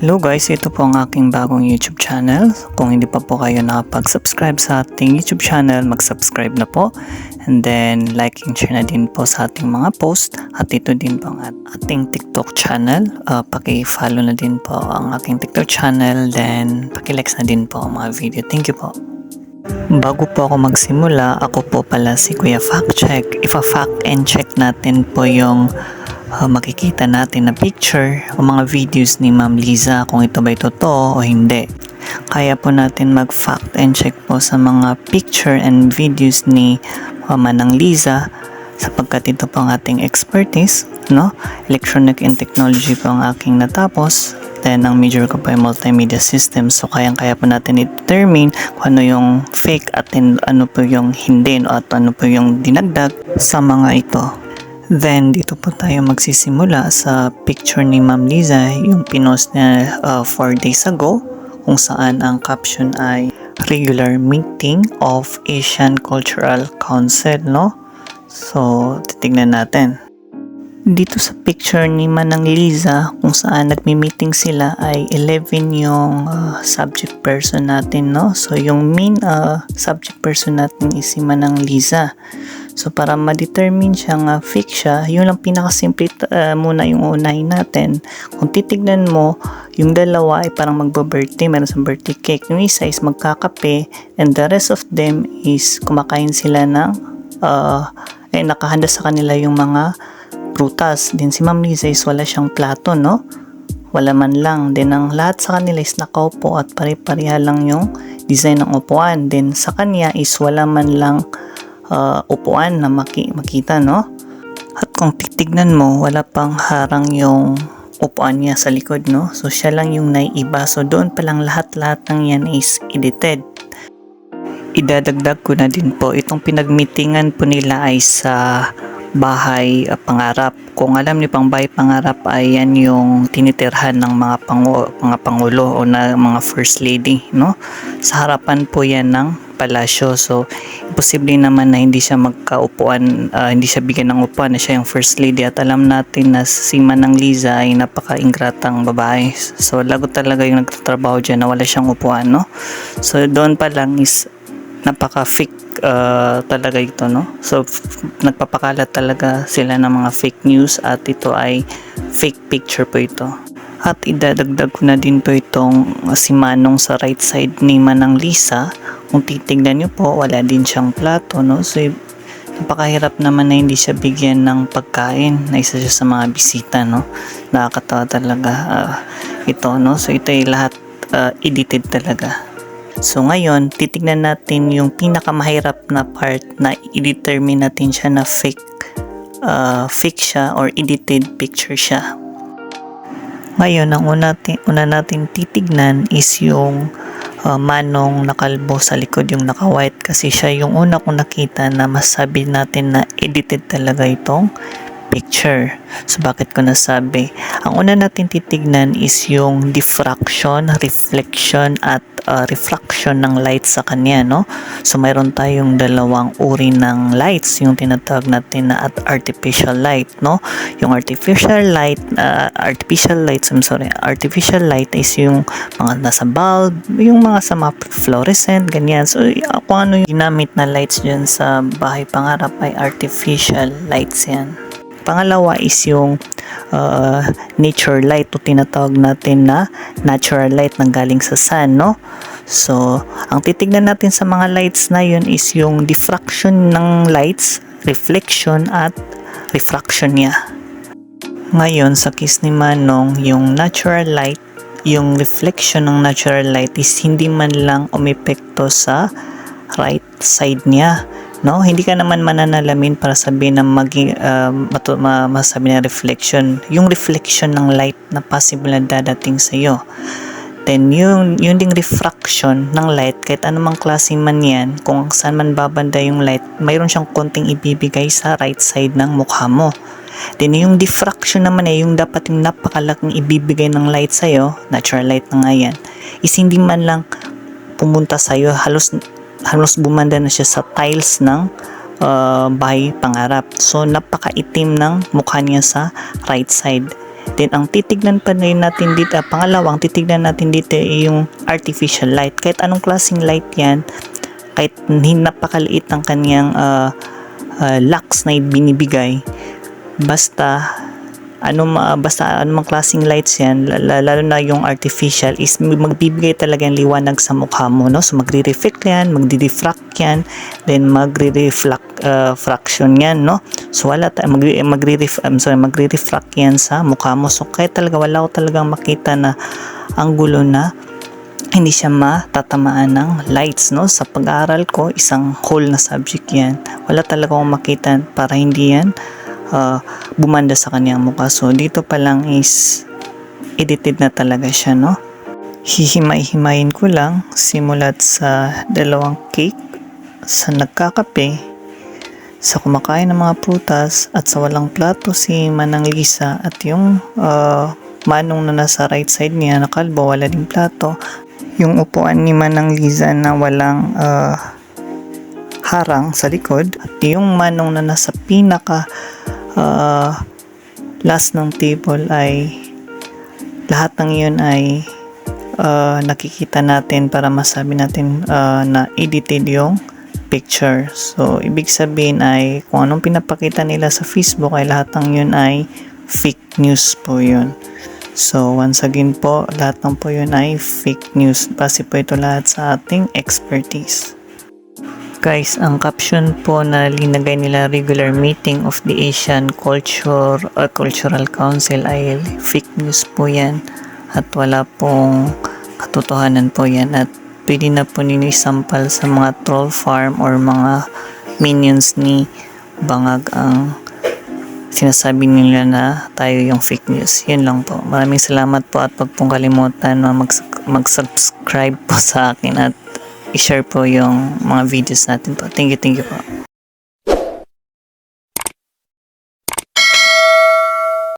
Hello guys, ito po ang aking bagong YouTube channel. Kung hindi pa po kayo nakapag-subscribe sa ating YouTube channel, mag-subscribe na po. And then, like and share na din po sa ating mga post. At ito din po ang at- ating TikTok channel. Uh, paki-follow na din po ang aking TikTok channel. Then, paki-likes na din po ang mga video. Thank you po. Bago po ako magsimula, ako po pala si Kuya Fact Check. Ifa-fact and check natin po yung uh, makikita natin na picture o mga videos ni Ma'am Liza kung ito ba'y totoo o hindi. Kaya po natin mag-fact and check po sa mga picture and videos ni uh, Manang Liza sapagkat ito po ang ating expertise, no? Electronic and Technology po ang aking natapos. Then, ang major ko po ay multimedia systems. So, kayang-kaya po natin i-determine kung ano yung fake at ano po yung hindi no? at ano po yung dinagdag sa mga ito. Then, dito po tayo magsisimula sa picture ni Ma'am Liza, yung pinost niya 4 days ago, kung saan ang caption ay regular meeting of Asian Cultural Council, no? So, titignan natin. Dito sa picture ni Manang Liza, kung saan nagmi-meeting sila ay 11 yung uh, subject person natin, no? So, yung main uh, subject person natin is si Manang Liza. So, para ma-determine siya nga fake siya, yun lang pinakasimple uh, muna yung unahin natin. Kung titignan mo, yung dalawa ay parang magba-birthday, meron sa birthday cake. Yung isa is magkakape, and the rest of them is kumakain sila ng, uh, eh, nakahanda sa kanila yung mga prutas. Then si Ma'am Liza is wala siyang plato, no? Wala man lang. Then ang lahat sa kanila is nakaupo at pare-pareha lang yung design ng upuan. Then sa kanya is wala man lang uh, upuan na maki makita, no? At kung titignan mo, wala pang harang yung upuan niya sa likod, no? So siya lang yung naiiba. So doon pa lang lahat-lahat ng yan is edited. Idadagdag ko na din po, itong pinagmitingan po nila ay sa bahay pangarap. Kung alam niyo pang bahay pangarap ay yan yung tinitirhan ng mga pangu mga pangulo o na mga first lady, no? Sa harapan po yan ng palasyo. So, imposible naman na hindi siya magkaupuan, uh, hindi siya bigyan ng upuan na siya yung first lady at alam natin na si Manang Liza ay napaka-ingratang babae. So, lagot talaga yung nagtatrabaho dyan na wala siyang upuan, no? So, doon pa lang is napaka-fake uh, talaga ito, no? So, nagpapakalat talaga sila ng mga fake news at ito ay fake picture po ito. At idadagdag ko na din po itong si Manong sa right side ni Manang Lisa. Kung titignan nyo po, wala din siyang plato, no? So, napakahirap naman na hindi siya bigyan ng pagkain na isa siya sa mga bisita, no? Nakakatawa talaga uh, ito, no? So, ito ay lahat uh, edited talaga. So ngayon, titignan natin yung pinakamahirap na part na i-determine natin siya na fake uh, fake siya or edited picture siya. Ngayon, ang una, natin, una natin titignan is yung uh, manong nakalbo sa likod yung naka-white kasi siya yung una kong nakita na masabi natin na edited talaga itong picture. So, bakit ko nasabi? Ang una natin titignan is yung diffraction, reflection, at uh, refraction ng light sa kanya, no? So, mayroon tayong dalawang uri ng lights, yung tinatawag natin na at artificial light, no? Yung artificial light, uh, artificial lights, I'm sorry, artificial light is yung mga nasa bulb, yung mga sa mga fluorescent, ganyan. So, kung ano yung ginamit na lights dyan sa bahay pangarap ay artificial lights yan. Pangalawa is yung uh, nature light o tinatawag natin na natural light nang galing sa sun, no? So, ang titignan natin sa mga lights na yun is yung diffraction ng lights, reflection at refraction niya. Ngayon, sa case ni Manong, yung natural light, yung reflection ng natural light is hindi man lang umepekto sa right side niya no? Hindi ka naman mananalamin para sabihin na maging uh, matu- ma- masabi na reflection. Yung reflection ng light na possible na dadating sa iyo then yung yung ding refraction ng light kahit anumang klase man yan kung saan man babanda yung light mayroon siyang konting ibibigay sa right side ng mukha mo. Then yung diffraction naman eh, yung dapat yung napakalaking ibibigay ng light sa'yo, natural light na nga yan, is hindi man lang pumunta sa'yo, halos halos bumanda na siya sa tiles ng uh, bahay pangarap. So, napakaitim ng mukha niya sa right side. Then, ang titignan pa rin natin dito, ah, pangalawang titignan natin dito yung artificial light. Kahit anong klaseng light yan, kahit napakaliit ang kanyang uh, uh, lux na binibigay, basta ano ma, basta anumang klaseng lights yan la- lalo na yung artificial is magbibigay talaga ng liwanag sa mukha mo no? So magre-reflect yan magdi-diffract yan then magre-reflect uh, fraction yan no? So wala ta- magre magre I'm sorry magre-refract yan sa mukha mo. So kaya talaga wala ko talagang makita na anggulo na hindi siya matatamaan ng lights no? Sa pag-aaral ko isang whole na subject yan. Wala talaga akong makita para hindi yan uh, bumanda sa kanyang mukha. So dito pa lang is edited na talaga siya no? Hihimay-himayin ko lang simulat sa dalawang cake sa nagkakape sa kumakain ng mga prutas at sa walang plato si Manang Lisa. At yung uh, manong na nasa right side niya na kalbo wala ding plato. Yung upuan ni Manang Liza na walang uh, harang sa likod. At yung manong na nasa pinaka uh, last ng table ay lahat ng yun ay uh, nakikita natin para masabi natin uh, na edited yung picture. So, ibig sabihin ay kung anong pinapakita nila sa Facebook ay lahat ng yun ay fake news po yun. So, once again po, lahat ng po yun ay fake news. Base po ito lahat sa ating expertise. Guys, ang caption po na linagay nila regular meeting of the Asian Culture or Cultural Council ay fake news po yan. At wala pong katotohanan po yan. At pwede na po ninyo isampal sa mga troll farm or mga minions ni Bangag ang sinasabi nila na tayo yung fake news. Yun lang po. Maraming salamat po at wag pong kalimutan mag- mag-subscribe po sa akin at i-share po yung mga videos natin po. Thank you, thank you po.